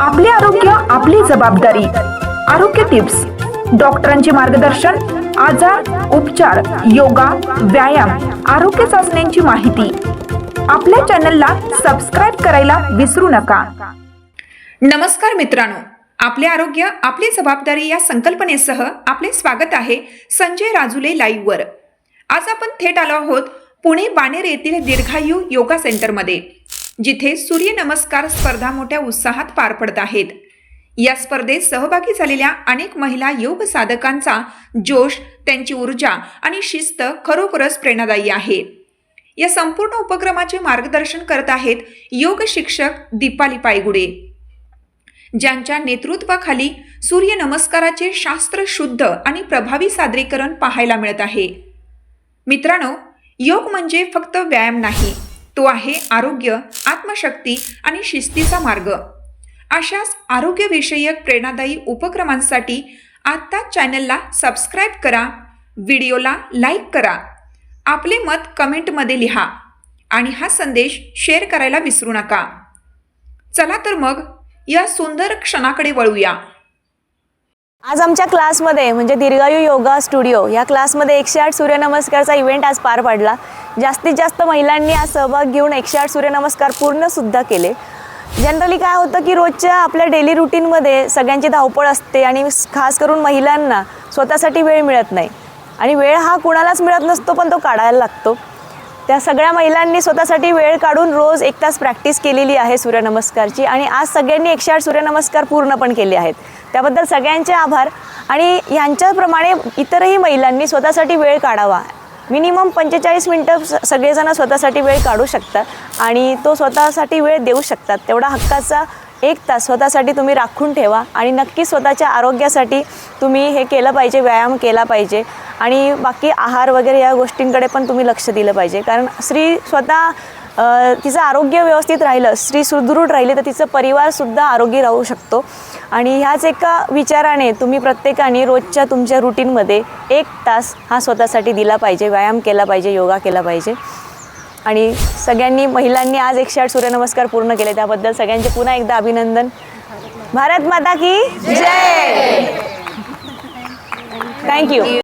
आपले आरोग्य आपली जबाबदारी. आरोग्य टिप्स. डॉक्टरांचे मार्गदर्शन आजार उपचार योगा व्यायाम आरोग्य चाचण्यांची माहिती. आपल्या चॅनलला सबस्क्राईब करायला विसरू नका. नमस्कार मित्रांनो. आपले आरोग्य आपली जबाबदारी या संकल्पनेसह आपले स्वागत आहे संजय राजुले लाईव्हवर आज आपण थेट आलो आहोत पुणे बाणेर येथील दीर्घायू योगा सेंटरमध्ये. जिथे सूर्यनमस्कार स्पर्धा मोठ्या उत्साहात पार पडत आहेत. या स्पर्धेत सहभागी झालेल्या अनेक महिला योग साधकांचा जोश त्यांची ऊर्जा आणि शिस्त खरोखरच प्रेरणादायी आहे. या संपूर्ण उपक्रमाचे मार्गदर्शन करत आहेत योग शिक्षक दीपाली पायगुडे. ज्यांच्या नेतृत्वाखाली सूर्यनमस्काराचे शास्त्र शुद्ध आणि प्रभावी सादरीकरण पाहायला मिळत आहे. मित्रांनो योग म्हणजे फक्त व्यायाम नाही तो आहे आरोग्य आत्मशक्ती आणि शिस्तीचा मार्ग. अशाच आरोग्यविषयक प्रेरणादायी उपक्रमांसाठी आत्ता चॅनलला सबस्क्राईब करा व्हिडिओला लाईक करा आपले मत कमेंटमध्ये लिहा आणि हा संदेश शेअर करायला विसरू नका. चला तर मग या सुंदर क्षणाकडे वळूया. आज आमच्या क्लासमध्ये म्हणजे दीर्घायू योगा स्टुडिओ या क्लासमध्ये एकशे आठ सूर्यनमस्कारचा इव्हेंट आज पार पडला. जास्तीत जास्त महिलांनी आज सहभाग घेऊन एकशे आठ सूर्यनमस्कार पूर्णसुद्धा केले. जनरली काय होतं की रोजच्या आपल्या डेली रुटीनमध्ये सगळ्यांची धावपळ असते आणि खास करून महिलांना स्वतःसाठी वेळ मिळत नाही. आणि वेळ हा कुणालाच मिळत नसतो पण तो काढायला लागतो. त्या सगळ्या महिलांनी स्वतःसाठी वेळ काढून रोज एक तास प्रॅक्टिस केलेली आहे सूर्यनमस्कारची. आणि आज सगळ्यांनी एकशे आठ सूर्यनमस्कार पूर्ण पण केले आहेत. त्याबद्दल सगळ्यांचे आभार. आणि ह्यांच्याप्रमाणे इतरही महिलांनी स्वतःसाठी वेळ काढावा. मिनिमम पंचेचाळीस मिनटं स- सगळेजण स्वतःसाठी वेळ काढू शकतात आणि तो स्वतःसाठी वेळ देऊ शकतात. तेवढा हक्काचा एक तास स्वतःसाठी तुम्ही राखून ठेवा आणि नक्की स्वतःच्या आरोग्यासाठी तुम्ही हे केलं पाहिजे व्यायाम केला पाहिजे आणि बाकी आहार वगैरे या गोष्टींकडे पण तुम्ही लक्ष दिलं पाहिजे. कारण स्त्री स्वतः तिचं आरोग्य व्यवस्थित राहिलं स्त्री सुदृढ राहिली तर तिचं परिवारसुद्धा आरोग्य राहू शकतो. आणि ह्याच एका विचाराने तुम्ही प्रत्येकाने रोजच्या तुमच्या रुटीनमध्ये एक तास हा स्वतःसाठी दिला पाहिजे व्यायाम केला पाहिजे योगा केला पाहिजे. आणि सगळ्यांनी महिलांनी आज एकशे आठ सूर्यनमस्कार पूर्ण केले त्याबद्दल सगळ्यांचे पुन्हा एकदा अभिनंदन. भारत माता की जय! थँक्यू